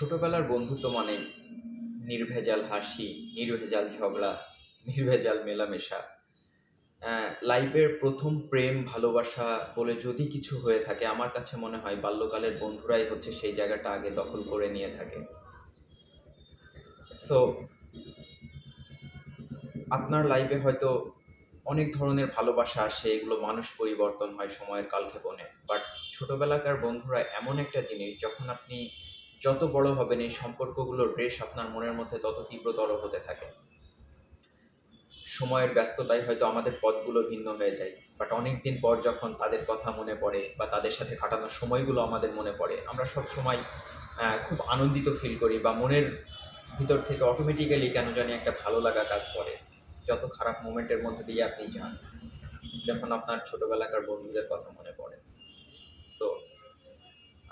ছোটবেলার বন্ধুত্ব মানে নির্ভেজাল হাসি, নির্ভেজাল ঝগড়া, নির্ভেজাল মেলামেশা। লাইফের ১ম প্রেম, ভালোবাসা বলে যদি কিছু হয়ে থাকে, আমার কাছে মনে হয় বাল্যকালের বন্ধুরাই হচ্ছে সেই জায়গাটা আগে দখল করে নিয়ে থাকে। সো আপনার লাইফে হয়তো অনেক ধরনের ভালোবাসা আসে, এগুলো মানুষ পরিবর্তন হয় সময়ের কালক্ষেপণে। বাট ছোটবেলাকার বন্ধুরা এমন একটা জিনিস যখন আপনি যত বড় হবেন এই সম্পর্কগুলোর রেশ আপনার মনের মধ্যে তত তীব্রতর হতে থাকে। সময়ের ব্যস্ততায় হয়তো আমাদের পথগুলো ভিন্ন হয়ে যায়। বাট অনেকদিন পর যখন তাদের কথা মনে পড়ে বা তাদের সাথে কাটানো সময়গুলো আমাদের মনে পড়ে, আমরা সব সময় খুব আনন্দিত ফিল করি বা মনের ভিতর থেকে অটোমেটিক্যালি কেন জানি একটা ভালো লাগা কাজ করে। যত খারাপ মোমেন্টের মধ্যে দিয়ে আপনি যান, যখন আপনার ছোটোবেলাকার বন্ধুদের কথা মনে পড়ে। সো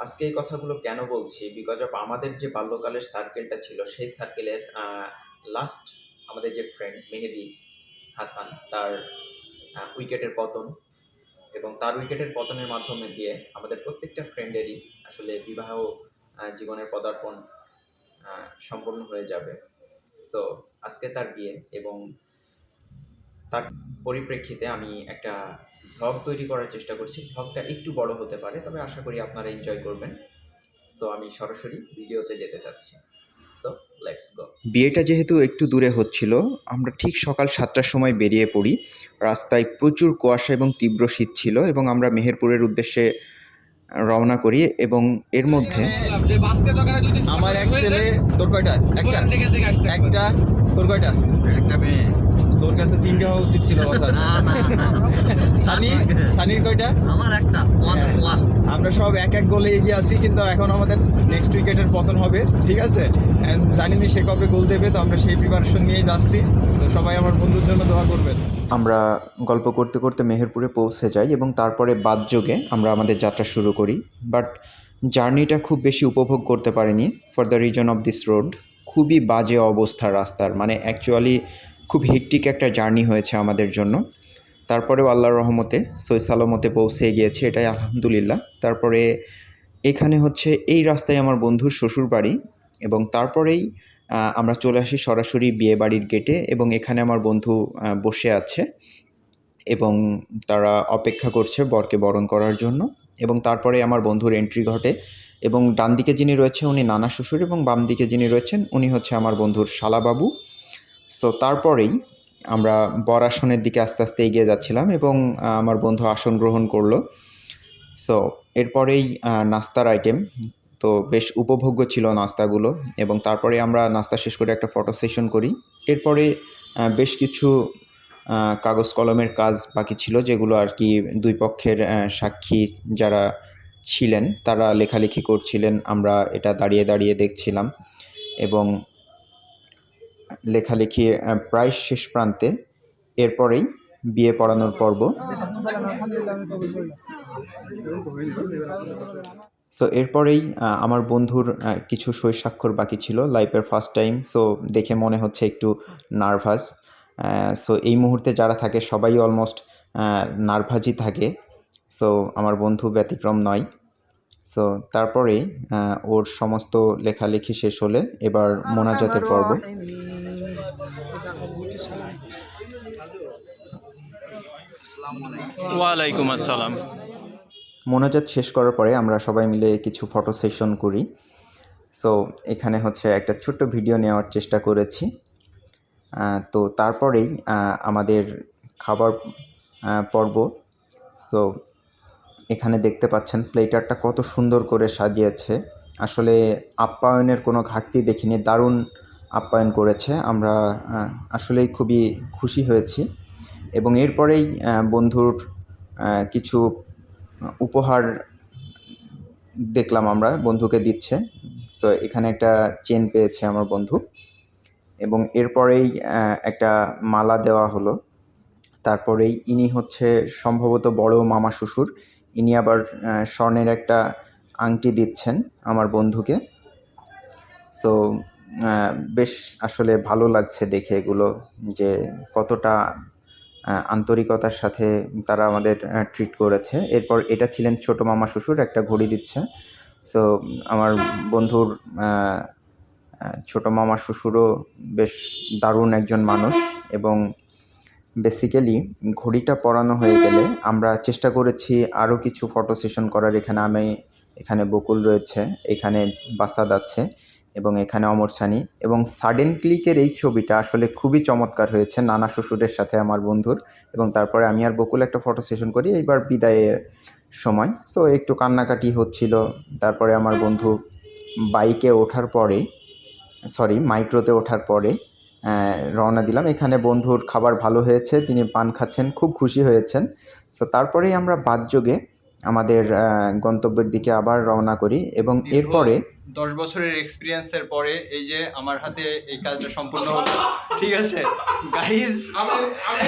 আজকে এই কথাগুলো কেন বলছি? বিকজ অফ আমাদের যে বাল্যকালের সার্কেলটা ছিল, সেই সার্কেলের লাস্ট আমাদের যে ফ্রেন্ড মেহেদি হাসান, তার উইকেটের পতন এবং তার উইকেটের পতনের মাধ্যমে দিয়ে আমাদের প্রত্যেকটা ফ্রেন্ডেরই আসলে বিবাহ জীবনের পদার্পণ সম্পন্ন হয়ে যাবে। সো আজকে তার বিয়ে এবং তার পরিপ্রেক্ষিতে আমি একটা ভ্লগ তৈরি করার চেষ্টা করছি। ভ্লগটা একটু বড় হতে পারে, তবে আশা করি আপনারা এনজয় করবেন। সো আমি সরাসরি ভিডিওতে যেতে চাচ্ছি। So let's go. বিয়েটা যেহেতু একটু দূরে হচ্ছিল, আমরা ঠিক সকাল সাতটার সময় বেরিয়ে পড়ি। রাস্তায় প্রচুর কুয়াশা এবং তীব্র শীত ছিল এবং আমরা মেহেরপুরের উদ্দেশ্যে রওনা করি এবং এর মধ্যে আমার এক ছেলে তোর কয়টা একটা একটা তোর কয়টা একটা মেয়ে তোর কাছে তিনটা হওয়া উচিত ছিল না না না সানি সানির কয়টা? আমার একটা ওয়ান হ্যাঁ। ওয়ান আমরা সব এক এক গোলে এগিয়ে আছি কিন্তু এখন আমাদের নেক্সট উইকেটের পতন হবে ঠিক আছে? জানি না সে কবে গোল দেবে তো আমরা সেই প্রিপারেশন নিয়েই যাচ্ছি। তো সবাই আমার বন্ধুর জন্য দোয়া করবেন। আমরা গল্প করতে করতে মেহেরপুরে পৌঁছে যাই এবং তারপরে বাদ বাদযোগে আমরা আমাদের যাত্রা শুরু করি। বাট জার্নিটা খুব বেশি উপভোগ করতে পারিনি for the reason of this road খুবই বাজে অবস্থা রাস্তার মানে অ্যাকচুয়ালি খুব হেকটিক একটা জার্নি হয়েছে আমাদের জন্য। তারপরেও আল্লাহর রহমতে, সই সালামতে পৌঁছে গিয়েছে, এটাই আলহামদুলিল্লাহ। তারপরে এখানে হচ্ছে এই রাস্তায় আমার বন্ধুর শ্বশুর বাড়ি এবং তারপরেই আমরা চলে আসি সরাসরি বিয়ে বাড়ির গেটে এবং এখানে আমার বন্ধু বসে আছে এবং তারা অপেক্ষা করছে বরকে বরণ করার জন্য এবং তারপরে আমার বন্ধুর এন্ট্রি ঘটে এবং ডান দিকে যিনি রয়েছে উনি নানা শ্বশুর এবং বাম দিকে যিনি রয়েছেন উনি হচ্ছে আমার বন্ধুর শালাবাবু। সো তারপরেই আমরা বর আসনের দিকে আস্তে আস্তে এগিয়ে যাচ্ছিলাম এবং আমার বন্ধু আসন গ্রহণ করল। সো এরপরেই নাস্তার আইটেম তো বেশ উপভোগ্য ছিল নাস্তাগুলো এবং তারপরে আমরা নাস্তা শেষ করে একটা ফটো সেশন করি। এরপরে বেশ কিছু কাগজ কলমের কাজ বাকি ছিল যেগুলো আর কি দুই পক্ষের সাক্ষী যারা ছিলেন তারা লেখালেখি করছিলেন। আমরা এটা দাঁড়িয়ে দাঁড়িয়ে দেখছিলাম এবং লেখালেখি প্রায় শেষ প্রান্তে। এরপরেই বিয়ে পড়ানোর পর্ব। সো এরপরেই আমার বন্ধুর কিছু সই স্বাক্ষর বাকি ছিল লাইফের ফার্স্ট টাইম সো দেখে মনে হচ্ছে একটু নার্ভাস সো এই মুহূর্তে যারা থাকে সবাই অলমোস্ট নার্ভাসই থাকে। সো আমার বন্ধু ব্যতিক্রম নয়। সো তারপরে ওর সমস্ত লেখালেখি শেষ হলে এবার মোনাজাতের পর্ব। ওয়ালাইকুম আসসালাম। মোনাজাত শেষ করার পরে আমরা সবাই মিলে কিছু ফটো সেশন করি। সো এখানে হচ্ছে একটা ছোট্ট ভিডিও নেওয়ার চেষ্টা করেছি। তো তারপরেই আমাদের খাবার পর্ব। সো এখানে দেখতে পাচ্ছেন প্লেটারটা কত সুন্দর করে সাজিয়েছে। আসলে আপ্যায়নের কোনো ঘাটতি দেখিনি, দারুণ আপ্যায়ন করেছে। আমরা আসলেই খুবই খুশি হয়েছি। এবং এরপরেই বন্ধুর কিছু উপহার দেখলাম আমরা, বন্ধুকে দিচ্ছে। সো এখানে একটা চেন পেয়েছে আমার বন্ধু। এবং এরপরেই একটা মালা দেওয়া হলো। তারপরেই ইনি হচ্ছে সম্ভবত বড় মামা শ্বশুর। ইনি আবার স্বর্ণের একটা আংটি দিচ্ছেন আমার বন্ধুকে। সো বেশ আসলে ভালো লাগছে দেখে এগুলো যে কতটা আন্তরিকতার সাথে তারা আমাদের ট্রিট করেছে। এরপর এটা ছিলেন ছোট মামা শ্বশুর, একটা ঘড়ি দিচ্ছে। সো আমার বন্ধুর ছোটো মামা শ্বশুরও বেশ দারুণ একজন মানুষ এবং বেসিক্যালি ঘড়িটা পরানো হয়ে গেলে আমরা চেষ্টা করেছি আরও কিছু ফটো সেশন করার। এখানে আমি, এখানে বকুল রয়েছে, এখানে বাসাদ আছে। এবং এখানে অমর সানি। এবং সাডেন ক্লিকের এই ছবিটা আসলে খুবই চমৎকার হয়েছে নানা শ্বশুরের সাথে আমার বন্ধুর। এবং তারপরে আমি আর বকুল একটা ফটো সেশন করি এইবার বিদায়ের সময়। সো একটু কান্নাকাটি হচ্ছিল। তারপরে আমার বন্ধু বাইকে ওঠার পরে সরি মাইক্রোতে ওঠার পরে রওনা দিলাম। এখানে বন্ধুর খাবার ভালো হয়েছে তিনি পান খাচ্ছেন খুব খুশি হয়েছেন। সো তারপরেই আমরা বাদযোগে আমাদের গন্তব্যের দিকে আবার রওনা করি। এবং এরপরে দশ বছরের এক্সপিরিয়েন্সের পরে এই যে আমার হাতে এই কাজটা সম্পূর্ণ হলো। ঠিক আছে? গাইজ আমি আমি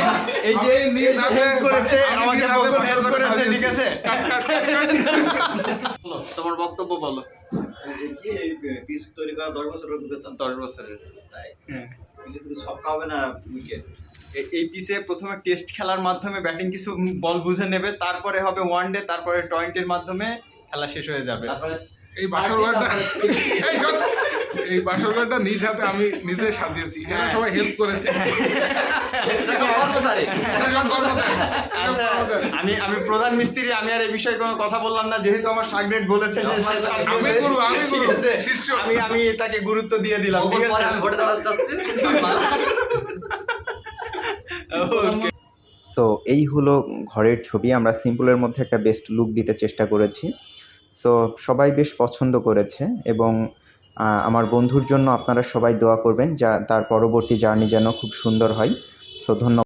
এই যে নিজ করেছে আমাকে করেছে ঠিক আছে? তোমার বক্তব্য বলো। এই পিস তৈরি করা দশ বছর অভিজ্ঞতা? দশ বছরের। তাই? হ্যাঁ। হবে না উইকেট? এই পিসে প্রথমে টেস্ট খেলার মাধ্যমে ব্যাটিং কিছু বল বুঝে নেবে তারপরে হবে ওয়ান ডে তারপরে টোয়েন্টির মাধ্যমে খেলা শেষ হয়ে যাবে। তারপরে এই বাসর ঘরটা এই শোন, এই বাসর ঘরটা নিজ হাতে আমি নিজে সাজিয়েছি। এরা সবাই হেল্প করেছে। সব। এরা আচ্ছা। আমি আমি প্রধান মিস্ত্রি আমি আর এই বিষয়ে কোনো কথা বললাম না। যেহেতু আমার সাগরেট বলেছে। আমি গুরু, আমি গুরু, শিষ্য। আমি আমি তাকে গুরুত্ব দিয়ে দিলাম ঠিক আছে? আমি ভোটে দাঁড়াতে চাচ্ছি. সো এই হলো ঘরের ছবি। আমরা সিম্পলের মধ্যে একটা বেস্ট লুক দিতে চেষ্টা করেছি। সো সবাই বেশ পছন্দ করেছে এবং আমার বন্ধুর জন্য আপনারা সবাই দোয়া করবেন যা, তার পরবর্তী জার্নি যেন খুব সুন্দর হয়। সো ধন্যবাদ।